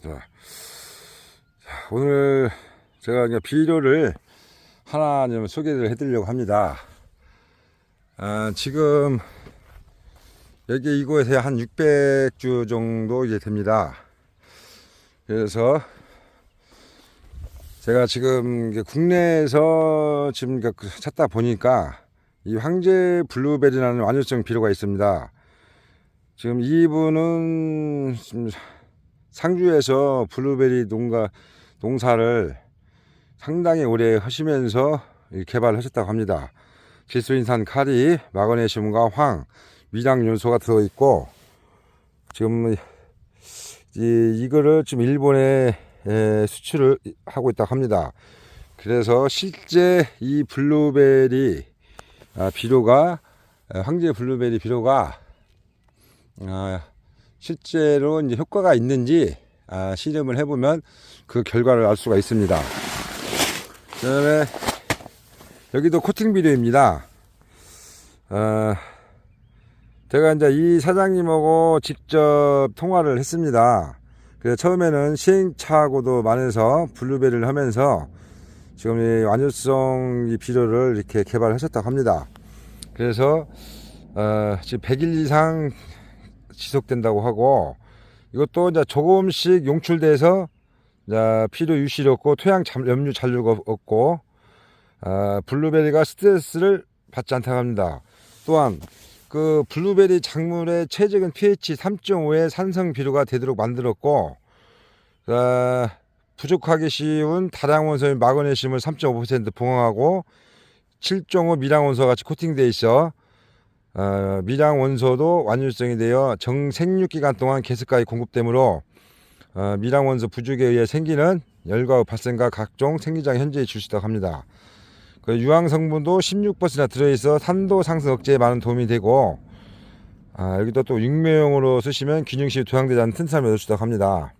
자, 자, 오늘 제가 그냥 비료를 하나 좀 소개를 해드리려고 합니다. 아, 지금 여기 이곳에 한 600주 정도 이제 됩니다. 그래서 제가 지금 국내에서 지금 그 찾다 보니까 이 황제 블루베리라는 완효성 비료가 있습니다. 지금 이분은 상주에서 블루베리 농가 농사를 상당히 오래 하시면서 이 개발하셨다고 합니다. 질소인산 카리, 마그네슘과 황, 미량 요소가 들어 있고 지금 이, 이거를 지금 일본에 에, 수출을 하고 있다고 합니다. 그래서 실제 이 블루베리 아, 비료가 아, 황제 블루베리 비료가 아, 실제로 이제 효과가 있는지 아, 실험을 해보면 그 결과를 알 수가 있습니다. 그 다음에 여기도 코팅 비료입니다. 아, 제가 이제 이 사장님하고 직접 통화를 했습니다. 그래서 처음에는 시행착오도 많아서 블루베리를 하면서 지금 이 완효성 이 비료를 이렇게 개발하셨다고 합니다. 그래서 어, 지금 100일 이상 지속된다고 하고 이것도 이제 조금씩 용출돼서 이제 피도 유실이 없고 토양 잠- 염류 잔류가 없고 어, 블루베리가 스트레스를 받지 않다고 합니다. 또한 그 블루베리 작물의 최적은 pH 3.5의 산성 비료가 되도록 만들었고 어, 부족하기 쉬운 다량 원소인 마그네슘을 3.5% 봉합하고 7.5 미량 원소 같이 코팅되어 있어 어, 미량 원소도 완율성이 되어 정생육 기간 동안 계속까지 공급되므로 어, 미량 원소 부족에 의해 생기는 열과 발생과 각종 생리장 현재에 있다고 합니다. 그 유황 성분도 16%나 들어있어 산도 상승 억제에 많은 도움이 되고 아, 여기도 또 육묘용으로 쓰시면 균형시 도양되지 않는 튼튼함을 있다고 합니다.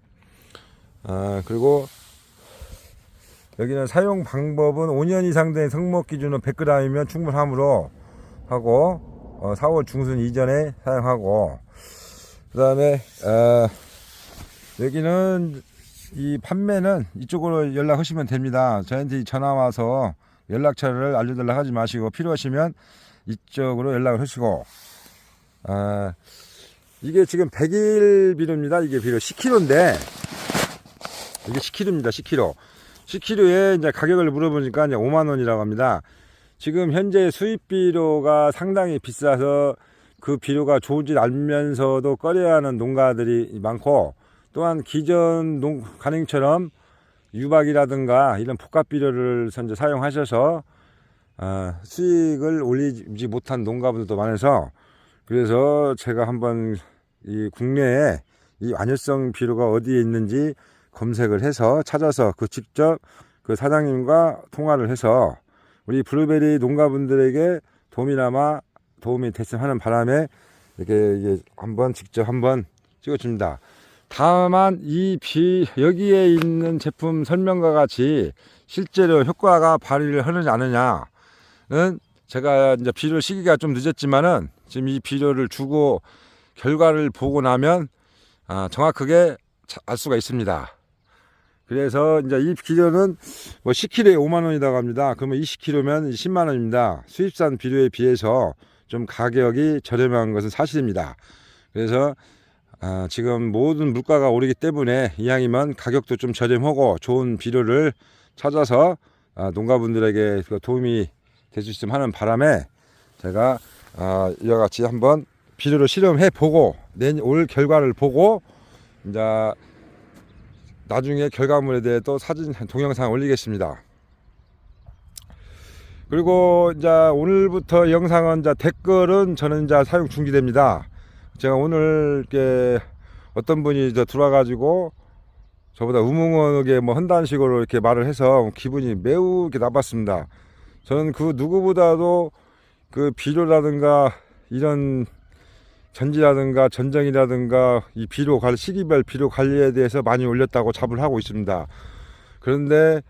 아, 그리고 여기는 사용 방법은 5년 이상 된 성목 기준은 100g이면 충분하므로 하고 어, 4월 중순 이전에 사용하고 그 다음에 어, 여기는 이 판매는 이쪽으로 연락하시면 됩니다. 저한테 전화 와서 연락처를 알려달라 하지 마시고 필요하시면 이쪽으로 연락을 하시고 아, 이게 지금 100일 비료입니다. 이게 비료 10kg인데 이게 10kg입니다. 10kg. 10kg에 이제 가격을 물어보니까 이제 5만 원이라고 합니다. 지금 현재 수입 비료가 상당히 비싸서 그 비료가 좋은지 알면서도 꺼려야 하는 농가들이 많고 또한 기존 농 가능처럼 유박이라든가 이런 복합 비료를 선제 사용하셔서 아, 수익을 올리지 못한 농가분들도 많아서 그래서 제가 한번 이 국내에 이 완효성 비료가 어디에 있는지 검색을 해서 찾아서 그 직접 그 사장님과 통화를 해서 우리 블루베리 농가분들에게 도움이나마 도움이 됐으면 하는 바람에 이렇게 이게 한번 직접 한번 찍어줍니다. 다만 이 비 여기에 있는 제품 설명과 같이 실제로 효과가 발휘를 하느냐 안 하느냐는 제가 이제 비료 시기가 좀 늦었지만은 지금 이 비료를 주고 결과를 보고 나면 아, 정확하게 자- 알 수가 있습니다. 그래서 이제 이 비료는 뭐 10kg에 5만 원이라고 합니다. 그러면 20kg면 10만 원입니다. 수입산 비료에 비해서 좀 가격이 저렴한 것은 사실입니다. 그래서 아, 지금 모든 물가가 오르기 때문에 이왕이면 가격도 좀 저렴하고 좋은 비료를 찾아서 아, 농가분들에게 그 도움이 있으면 하는 바람에 제가 아, 이와 같이 한번 비료를 실험해 보고 내년 올 결과를 보고 이제 나중에 결과물에 대해 또 사진 동영상 올리겠습니다. 그리고 이제 오늘부터 영상은 이제 댓글은 저는 이제 사용 중지됩니다. 제가 오늘 이렇게 어떤 분이 이제 들어와가지고 저보다 우뭉하게 뭐 한다는 식으로 이렇게 말을 해서 기분이 매우 이렇게 나빴습니다. 저는 그 누구보다도 그 비료라든가 이런 전지라든가 전정이라든가 이 비료 관리 시기별 비료 관리에 대해서 많이 올렸다고 자부를 하고 있습니다. 그런데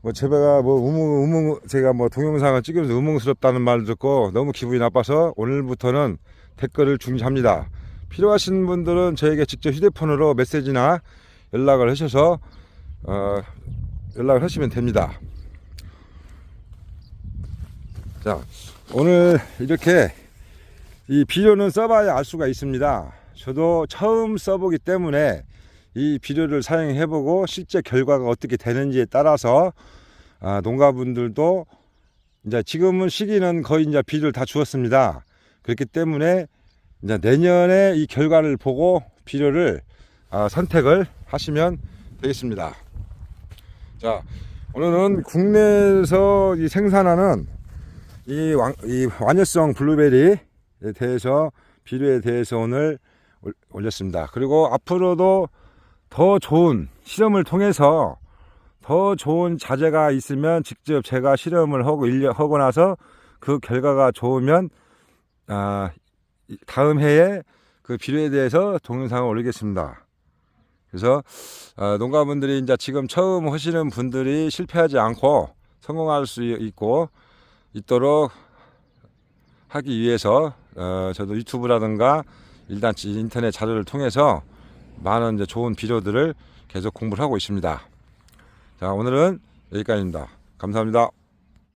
뭐 제가 뭐 우뭉 우뭉 제가 뭐 동영상을 찍으면서 우뭉스럽다는 말을 듣고 너무 기분이 나빠서 오늘부터는 댓글을 중지합니다. 필요하신 분들은 저에게 직접 휴대폰으로 메시지나 연락을 하셔서 어, 연락을 하시면 됩니다. 자, 오늘 이렇게 이 비료는 써봐야 알 수가 있습니다. 저도 처음 써보기 때문에 이 비료를 사용해 보고 실제 결과가 어떻게 되는지에 따라서 아, 농가분들도 이제 지금은 시기는 거의 이제 비료를 다 주었습니다. 그렇기 때문에 이제 내년에 이 결과를 보고 비료를 아, 선택을 하시면 되겠습니다. 자, 오늘은 국내에서 이 생산하는 이, 왕, 이 완효성 블루베리에 대해서 비료에 대해서 오늘 올- 올렸습니다. 그리고 앞으로도 더 좋은 실험을 통해서 더 좋은 자재가 있으면 직접 제가 실험을 하고 일려, 하고 나서 그 결과가 좋으면 아, 이- 다음 해에 그 비료에 대해서 동영상을 올리겠습니다. 그래서 아, 농가분들이 이제 지금 처음 하시는 분들이 실패하지 않고 성공할 수 있고 있도록 하기 위해서 어, 저도 유튜브라든가 일단 인터넷 자료를 통해서 많은 이제 좋은 비료들을 계속 공부를 하고 있습니다. 자 오늘은 여기까지입니다. 감사합니다.